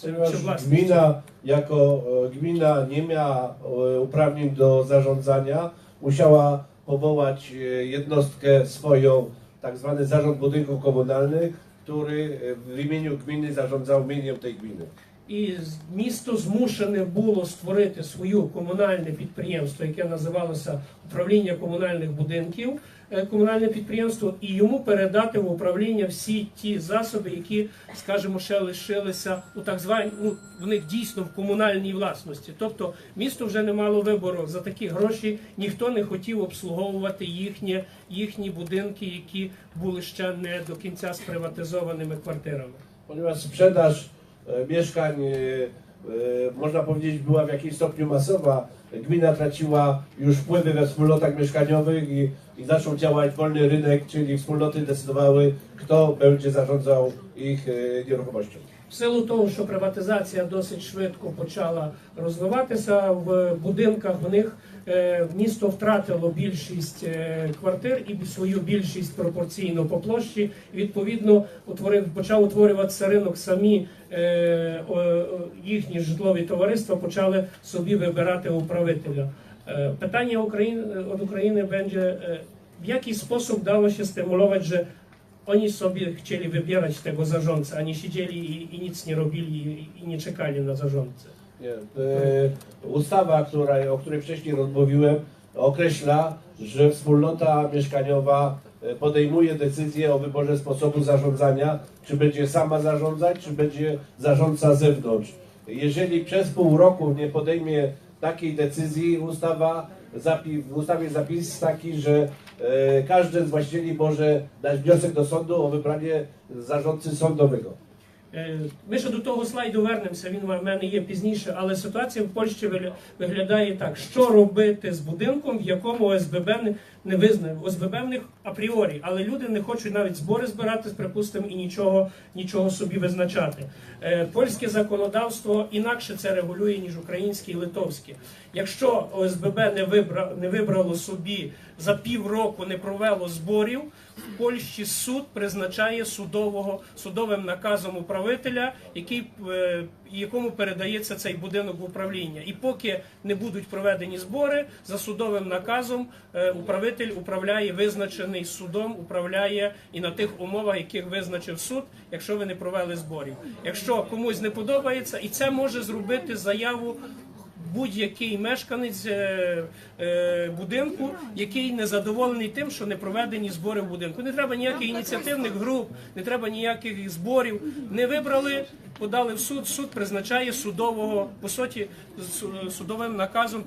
Ponieważ gmina jako e, gmina nie miała e, uprawnień do zarządzania, musiała powołać e, jednostkę swoją, tak zwany zarząd budynków komunalnych, który w imieniu gminy zarządzał mieniem tej gminy. І місто змушене було створити свою комунальне підприємство, яке називалося управління комунальних будинків, е, комунальне підприємство, і йому передати в управління всі ті засоби, які, скажімо, ще лишилися у так званій, ну, в них дійсно в комунальній власності. Тобто місто вже не мало вибору за такі гроші, ніхто не хотів обслуговувати їхні, їхні будинки, які були ще не до кінця сприватизованими квартирами. E, mieszkań, e, e, można powiedzieć, była w jakimś stopniu masowa, gmina traciła już wpływy we wspólnotach mieszkaniowych i, i zaczął działać wolny rynek, czyli wspólnoty decydowały, kto będzie zarządzał ich e. В силу того, що приватизація досить швидко почала розвиватися в будинках, в них е, місто втратило більшість е, квартир і свою більшість пропорційно по площі. Відповідно, утворив почав утворюватися ринок. Самі е, їхні житлові товариства почали собі вибирати управителя. Е, Питання України від України е, w jaki sposób dało się stymulować, że oni sobie chcieli wybierać tego zarządcę, a nie siedzieli i, i nic nie robili i, i nie czekali na zarządcę. Nie, e, ustawa, która, o której wcześniej rozmówiłem, określa, że wspólnota mieszkaniowa e, podejmuje decyzję o wyborze sposobu zarządzania, czy będzie sama zarządzać, czy będzie zarządca z zewnątrz. Jeżeli przez pół roku nie podejmie takiej decyzji, ustawa, zapi, w ustawie zapis taki, że e, każdy z właścicieli może dać wniosek do sądu o wybranie zarządcy sądowego. Е, Ми ще до того слайду вернемося, він в мене є пізніше, але ситуація в Польщі виглядає так: що робити з будинком, в якому ОСББ не, визнає. ОСББ в них апріорі, але люди не хочуть навіть збори збирати, припустимо, і нічого, нічого собі визначати. Е, Польське законодавство інакше це регулює, ніж українське і литовське. Якщо ОСББ не вибрало собі за півроку, не провело зборів, в Польщі суд призначає судового судовим наказом управителя, який е, якому передається цей будинок в управління. І поки не будуть проведені збори, за судовим наказом е, управитель управляє визначений судом, управляє і на тих умовах, яких визначив суд, якщо ви не провели зборів. Якщо комусь не подобається, і це може зробити заяву будь-який мешканець е, е, будинку, який не задоволений тим, що не проведені збори в будинку. Не треба ніяких ініціативних груп, не треба ніяких зборів. Не вибрали, подали в суд. Суд призначає судового по суті судовим наказом.